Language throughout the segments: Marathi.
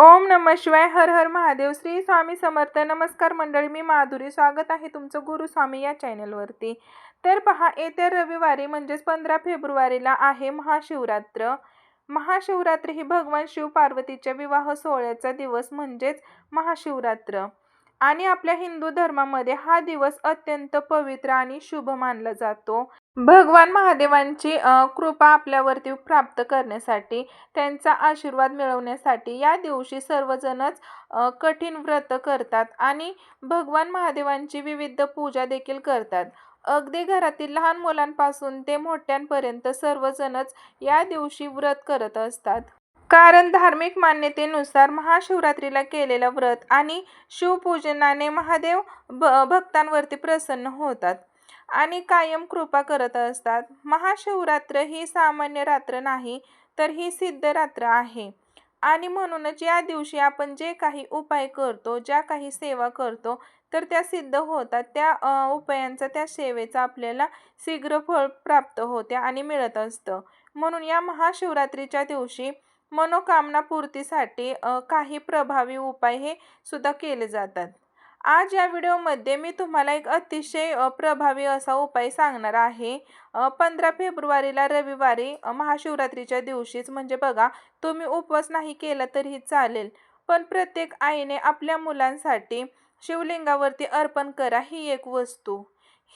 ओम नम शिवाय हर हर महादेव श्री स्वामी समर्थ नमस्कार मंडळी मी माधुरी. स्वागत आहे तुमचं गुरुस्वामी या चॅनलवरती. तर पहा येत्या रविवारी म्हणजेच पंधरा फेब्रुवारीला आहे महाशिवरात्र. महाशिवरात्री ही भगवान शिव पार्वतीच्या विवाह सोहळ्याचा दिवस म्हणजेच महाशिवरात्र. आणि आपल्या हिंदू धर्मामध्ये हा दिवस अत्यंत पवित्र आणि शुभ मानला जातो. भगवान महादेवांची कृपा आपल्यावरती प्राप्त करण्यासाठी त्यांचा आशीर्वाद मिळवण्यासाठी या दिवशी सर्वजणच कठीण व्रत करतात आणि भगवान महादेवांची विविध पूजा देखील करतात. अगदी घरातील लहान मुलांपासून ते मोठ्यांपर्यंत सर्वजणच या दिवशी व्रत करत असतात. कारण धार्मिक मान्यतेनुसार महाशिवरात्रीला केलेलं व्रत आणि शिवपूजनाने महादेव भ भक्तांवरती प्रसन्न होतात आणि कायम कृपा करत असतात. महाशिवरात्र ही सामान्य रात्र नाही तर ही सिद्ध रात्र आहे. आणि म्हणूनच या दिवशी आपण जे काही उपाय करतो ज्या काही सेवा करतो तर त्या सिद्ध होतात. त्या उपायांचा त्या सेवेचा आपल्याला शीघ्र फळ प्राप्त होते आणि मिळत असतं. म्हणून या महाशिवरात्रीच्या दिवशी मनोकामना पूर्तीसाठी काही प्रभावी उपाय हे सुद्धा केले जातात. आज या व्हिडिओमध्ये मी तुम्हाला एक अतिशय प्रभावी असा उपाय सांगणार आहे. पंधरा फेब्रुवारीला रविवारी महाशिवरात्रीच्या दिवशीच म्हणजे बघा तुम्ही उपवास नाही केला तरीही चालेल. पण प्रत्येक आईने आपल्या मुलांसाठी शिवलिंगावरती अर्पण करा ही एक वस्तू.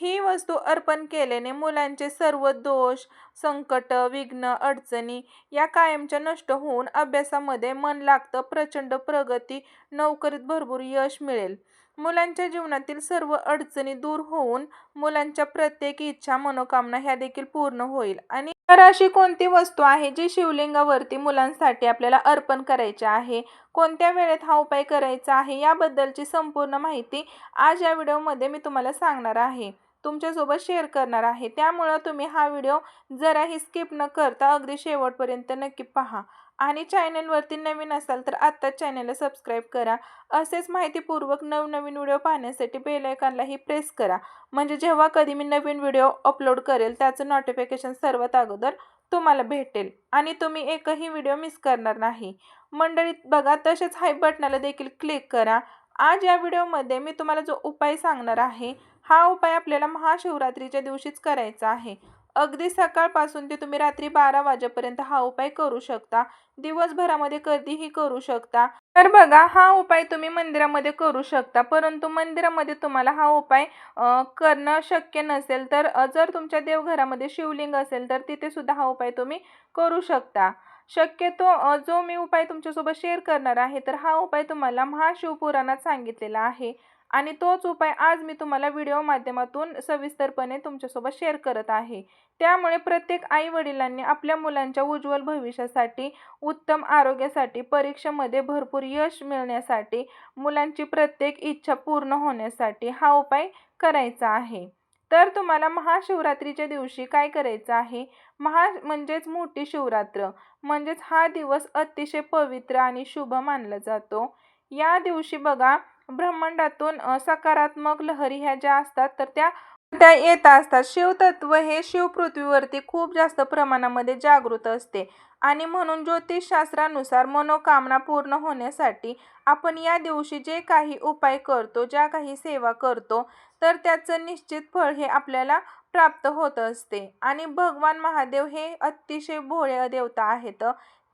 ही वस्तू अर्पण केल्याने मुलांचे सर्व दोष संकट विघ्न अडचणी या कायमच्या नष्ट होऊन अभ्यासामध्ये मन लागतं प्रचंड प्रगती नोकरीत भरपूर यश मिळेल. मुलांच्या जीवनातील सर्व अडचणी दूर होऊन मुलांच्या प्रत्येक इच्छा मनोकामना ह्या देखील पूर्ण होईल. आणि तर अशी कोणती वस्तू आहे जी शिवलिंगावरती मुलांसाठी आपल्याला अर्पण करायची आहे? कोणत्या वेळेत हा उपाय करायचा आहे? याबद्दलची संपूर्ण माहिती आज या व्हिडिओमध्ये मी तुम्हाला सांगणार आहे. तुमच्यासोबत शेअर करणार आहे. त्यामुळं तुम्ही हा व्हिडिओ जराही स्किप न करता अगदी शेवटपर्यंत नक्की पहा. आणि चॅनलवरती नवीन असाल तर आत्ताच चॅनलला सबस्क्राईब करा. असेच माहितीपूर्वक नवनवीन व्हिडिओ पाहण्यासाठी बेलायकॉनलाही प्रेस करा. म्हणजे जेव्हा कधी मी नवीन व्हिडिओ अपलोड करेल त्याचं नोटिफिकेशन सर्वात अगोदर तुम्हाला भेटेल. आणि तुम्ही एकही व्हिडिओ मिस करणार नाही. मंडळीत बघा तसेच हाय बटनाला देखील क्लिक करा. आज या व्हिडिओमध्ये मी तुम्हाला जो उपाय सांगणार आहे हा उपाय आपल्याला महाशिवरात्रीच्या दिवशीच करायचा आहे. अगदी सकाळपासून ते तुम्ही रात्री बारा वाजेपर्यंत हा उपाय करू शकता. दिवसभरामध्ये कधीही करू शकता. तर बघा हा उपाय तुम्ही मंदिरामध्ये करू शकता. परंतु मंदिरामध्ये तुम्हाला हा उपाय करणं शक्य नसेल तर जर तुमच्या देवघरामध्ये शिवलिंग असेल तर तिथे सुद्धा हा उपाय तुम्ही करू शकता. शक्यतो जो मी उपाय तुमच्यासोबत शेअर करणार आहे तर हा उपाय तुम्हाला महाशिवपुराणात सांगितलेला आहे आणि तोच उपाय आज मी तुम्हाला व्हिडिओ माध्यमातून सविस्तरपणे तुमच्यासोबत शेअर करत आहे. त्यामुळे प्रत्येक आई वडिलांनी आपल्या मुलांच्या उज्ज्वल भविष्यासाठी उत्तम आरोग्यासाठी परीक्षेमध्ये भरपूर यश मिळण्यासाठी मुलांची प्रत्येक इच्छा पूर्ण होण्यासाठी हा उपाय करायचा आहे. तर तुम्हाला महाशिवरात्रीच्या दिवशी काय करायचं आहे? महा म्हणजेच मोठी शिवरात्र. म्हणजेच हा दिवस अतिशय पवित्र आणि शुभ मानला जातो. या दिवशी बघा ब्रह्मांडातून सकारात्मक लहरी ह्या ज्या असतात तर त्या त्या येत असतात. शिवतत्व हे शिवपृथ्वीवरती खूप जास्त प्रमाणामध्ये जागृत असते. आणि म्हणून ज्योतिषशास्त्रानुसार मनोकामना पूर्ण होण्यासाठी आपण या दिवशी जे काही उपाय करतो ज्या काही सेवा करतो तर त्याचं निश्चित फळ हे आपल्याला प्राप्त होत असते. आणि भगवान महादेव हे अतिशय भोळे देवता आहेत.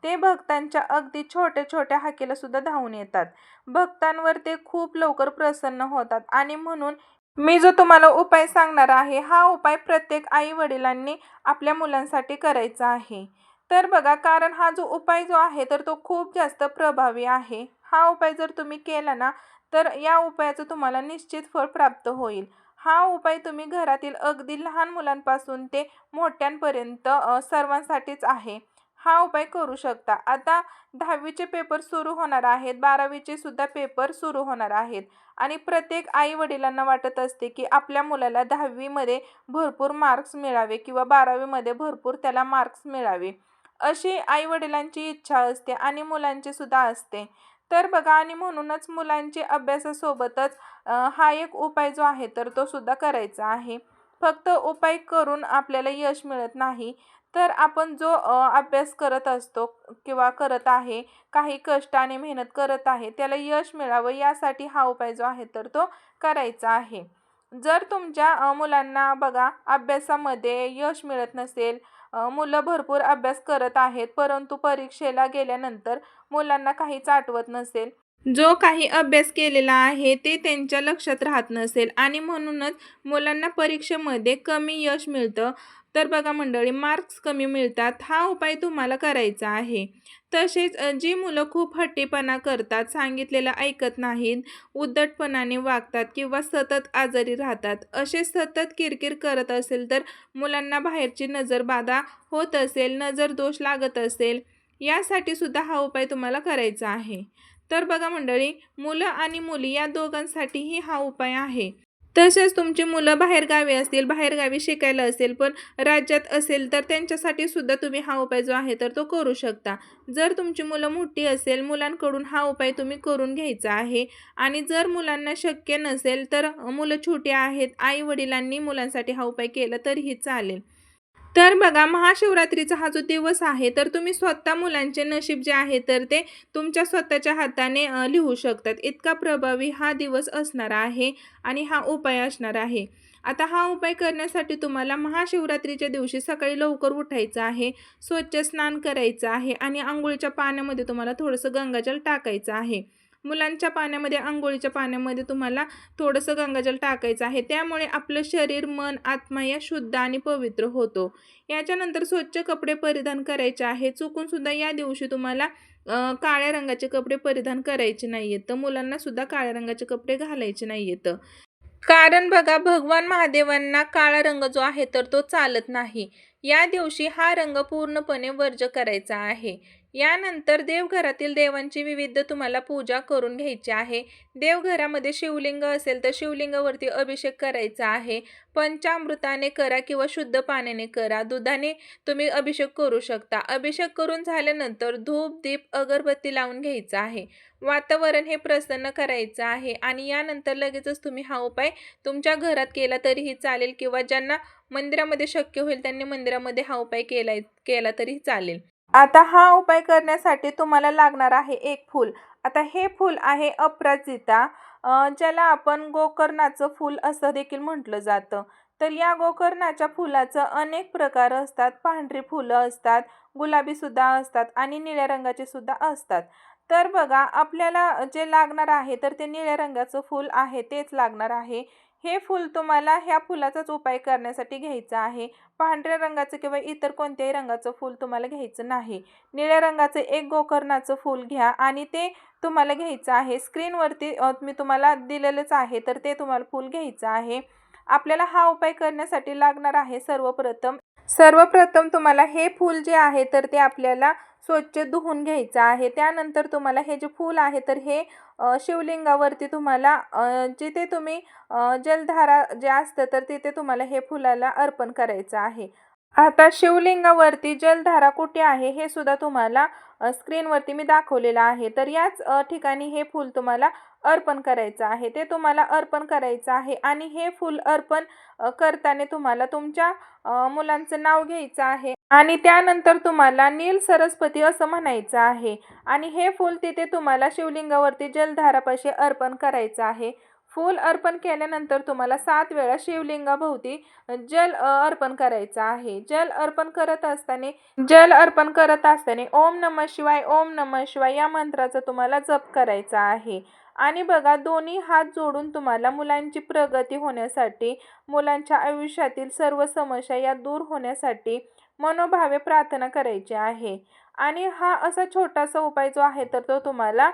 ते भक्तांच्या अगदी छोट्या छोट्या हाकेला सुद्धा धावून येतात. भक्तांवर ते खूप लवकर प्रसन्न होतात. आणि म्हणून मी जो तुम्हाला उपाय सांगणार आहे हा उपाय प्रत्येक आई वडिलांनी आपल्या मुलांसाठी करायचा आहे. तर बघा कारण हा जो उपाय जो आहे तर तो खूप जास्त प्रभावी आहे. हा उपाय जर तुम्ही केला ना तर या उपायाचं तुम्हाला निश्चित फळ प्राप्त होईल. हा उपाय तुम्ही घरातील अगदी लहान मुलांपासून ते मोठ्यांपर्यंत सर्वांसाठीच आहे. हा उपाय करू शकता. आता दहावीचे पेपर सुरू होणार आहेत. बारावीचे सुद्धा पेपर सुरू होणार आहेत. आणि प्रत्येक आई वडिलांना वाटत असते की आपल्या मुलाला दहावीमध्ये भरपूर मार्क्स मिळावे किंवा बारावीमध्ये भरपूर त्याला मार्क्स मिळावे. अशी आई वडिलांची इच्छा असते आणि मुलांची सुद्धा असते. तर बघा आणि म्हणूनच मुलांची अभ्यासासोबतच हा एक उपाय जो आहे तर तो सुद्धा करायचा आहे. फक्त उपाय करून आपल्याला यश मिळत नाही तर आपण जो अभ्यास करत असतो किंवा करत आहे काही कष्ट आणि मेहनत करत आहे त्याला यश मिळावं यासाठी हा उपाय जो आहे तर तो करायचा आहे. जर तुमच्या मुलांना बघा अभ्यासामध्ये यश मिळत नसेल मुलं भरपूर अभ्यास करत आहेत परंतु परीक्षेला गेल्यानंतर मुलांना काहीच आठवत नसेल. जो काही अभ्यास केलेला आहे ते त्यांच्या लक्षात राहत नसेल आणि म्हणूनच मुलांना परीक्षेमध्ये कमी यश मिळतं. तर बघा मंडळी मार्क्स कमी मिळतात हा उपाय तुम्हाला करायचा आहे. तसेच जी मुलं खूप हट्टीपणा करतात सांगितलेलं ऐकत नाहीत उद्धटपणाने वागतात किंवा सतत आजारी राहतात असे सतत किरकिर करत असेल तर मुलांना बाहेरची नजरबाधा होत असेल नजर दोष लागत असेल यासाठी सुद्धा हा उपाय तुम्हाला करायचा आहे. तर बघा मंडळी मुलं आणि मुली या दोघांसाठीही हा उपाय आहे. तसेच तुमची मुलं बाहेरगावी असतील बाहेरगावी शिकायला असेल पण राज्यात असेल तर त्यांच्यासाठी सुद्धा तुम्ही हा उपाय जो आहे तर तो करू शकता. जर तुमची मुलं मोठी असेल मुलांकडून हा उपाय तुम्ही करून घ्यायचा आहे. आणि जर मुलांना शक्य नसेल तर मुलं छोटी आहेत आई वडिलांनी मुलांसाठी हा उपाय केला तरीही चालेल. तर बघा महाशिवरात्रीचा हा जो दिवस आहे तर तुम्ही स्वतः मुलांचे नशीब जे आहे तर ते तुमच्या स्वतःच्या हाताने लिहू शकतात. इतका प्रभावी हा दिवस असणार आहे आणि हा उपाय असणार आहे. आता हा उपाय करण्यासाठी तुम्हाला महाशिवरात्रीच्या दिवशी सकाळी लवकर उठायचं आहे स्वच्छ स्नान करायचं आहे आणि आंघोळीच्या पाण्यामध्ये तुम्हाला थोडंसं गंगाजल टाकायचं आहे. मुलांच्या पाण्यामध्ये आंघोळीच्या पाण्यामध्ये तुम्हाला थोडंसं गंगाजल टाकायचं आहे. त्यामुळे आपलं शरीर मन आत्मा या शुद्ध आणि पवित्र होतो. याच्यानंतर स्वच्छ कपडे परिधान करायचे आहे. चुकूनसुद्धा या दिवशी तुम्हाला काळ्या रंगाचे कपडे परिधान करायचे नाही आहेत तर मुलांना सुद्धा काळ्या रंगाचे कपडे घालायचे नाही आहेत कारण बघा भगवान महादेवांना काळा रंग जो आहे तर तो चालत नाही. या दिवशी हा रंग पूर्णपणे वर्ज करायचा आहे. यानंतर देवघरातील देवांची विविध तुम्हाला पूजा करून घ्यायची आहे. देवघरामध्ये शिवलिंग असेल तर शिवलिंगावरती अभिषेक करायचा आहे. पंचामृताने करा किंवा शुद्ध पाण्याने करा. दुधाने तुम्ही अभिषेक करू शकता. अभिषेक करून झाल्यानंतर धूप दीप अगरबत्ती लावून घ्यायचं आहे. वातावरण हे प्रसन्न करायचं आहे आणि यानंतर लगेचच तुम्ही हा उपाय तुमच्या घरात केला तरीही चालेल किंवा ज्यांना मंदिरामध्ये शक्य होईल त्यांनी मंदिरामध्ये हा उपाय केला केला तरी चालेल. आता हा उपाय करण्यासाठी तुम्हाला लागणार आहे एक फूल. आता हे फूल आहे अपराजिता ज्याला आपण गोकर्णाचं फूल असं देखील म्हटलं जातं. तर या गोकर्णाच्या फुलाचं अनेक प्रकार असतात. पांढरी फुलं असतात गुलाबीसुद्धा असतात आणि निळ्या रंगाचे सुद्धा असतात. तर बघा आपल्याला जे लागणार आहे तर ते निळ्या रंगाचं फूल आहे तेच लागणार आहे. हे फूल तुम्हाला ह्या फुलाचाच उपाय करण्यासाठी घ्यायचं आहे. पांढऱ्या रंगाचं किंवा इतर कोणत्याही रंगाचं फूल तुम्हाला घ्यायचं नाही. निळ्या रंगाचं एक गोकर्णाचं फूल घ्या आणि ते तुम्हाला घ्यायचं आहे. स्क्रीनवरती मी तुम्हाला दिलेलंच आहे तर ते तुम्हाला फूल घ्यायचं आहे. आपल्याला हा उपाय करण्यासाठी लागणार आहे सर्वप्रथम. सर्वप्रथम तुम्हाला हे फूल जे आहे तर ते आपल्याला स्वच्छ धुवून घ्यायचं आहे. त्यानंतर तुम्हाला हे जे फूल आहे तर हे शिवलिंगावरती तुम्हाला जिथे तुम्ही जलधारा जे असतं तर तिथे तुम्हाला हे फुलाला अर्पण करायचं आहे. आता शिवलिंगावरती जलधारा कुठे आहे हे सुद्धा तुम्हाला स्क्रीनवरती मी दाखवलेलं आहे. तर याच ठिकाणी हे फूल तुम्हाला अर्पण करायचं आहे. ते तुम्हाला अर्पण करायचं आहे आणि हे फूल अर्पण करताना तुम्हाला तुमच्या मुलांचं नाव घ्यायचं आहे. आणि त्यानंतर तुम्हाला नील सरस्वती असं म्हणायचं आहे. आणि हे फूल तिथे तुम्हाला शिवलिंगावरती जलधारापाशी अर्पण करायचं आहे. फूल अर्पण केल्यानंतर तुम्हाला सात वेळा शिवलिंगाभोवती जल अर्पण करायचं आहे. जल अर्पण करत असताना जल अर्पण करत असताना ओम नम शिवाय ओम नम शिवाय या मंत्राचा तुम्हाला जप करायचा आहे. आणि बघा दोन्ही हात जोडून तुम्हाला मुलांची प्रगती होण्यासाठी मुलांच्या आयुष्यातील सर्व समस्या या दूर होण्यासाठी मनोभावे प्रार्थना करायची आहे. आणि हा असा छोटासा उपाय जो आहे तर तो तुम्हाला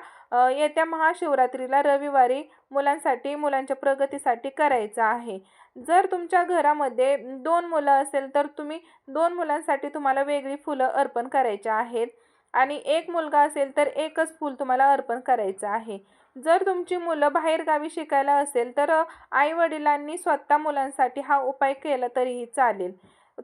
येत्या महाशिवरात्रीला रविवारी मुलांसाठी मुलांच्या प्रगतीसाठी करायचा आहे. जर तुमच्या घरामध्ये दोन मुलं असेल तर तुम्ही दोन मुलांसाठी तुम्हाला वेगळी फुलं अर्पण करायची आहेत. आणि एक मुलगा असेल तर एकच फूल तुम्हाला अर्पण करायचं आहे. जर तुमची मुलं बाहेरगावी शिकायला असेल तर आई वडिलांनी स्वतः मुलांसाठी हा उपाय केला तरीही चालेल.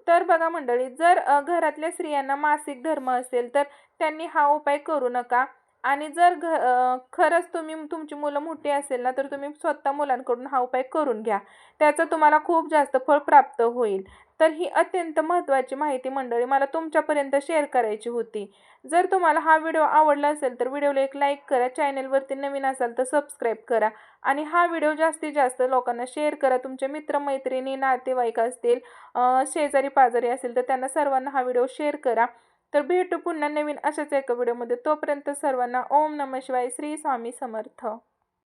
तर बघा मंडळी जर घरातल्या स्त्रियांना मासिक धर्म असेल तर त्यांनी हा उपाय करू नका. आणि जर घ खरंच तुम्ही तुमची मुलं मोठी असेल ना तर तुम्ही स्वतः मुलांकडून हा उपाय करून घ्या. त्याचं तुम्हाला खूप जास्त फळ प्राप्त होईल. तर ही अत्यंत महत्त्वाची माहिती मंडळी मला तुमच्यापर्यंत शेअर करायची होती. जर तुम्हाला हा व्हिडिओ आवडला असेल तर व्हिडिओला एक लाईक करा चॅनलवरती नवीन असाल तर सबस्क्राईब करा. आणि हा व्हिडिओ जास्तीत जास्त लोकांना शेअर करा. तुमचे मित्रमैत्रिणी नातेवाईक असतील शेजारी पाजारी असेल तर त्यांना सर्वांना हा व्हिडिओ शेअर करा. तर भेटू पुन्हा नवीन अशाच एका व्हिडिओमध्ये. तोपर्यंत सर्वांना ओम नम शिवाय श्री स्वामी समर्थ.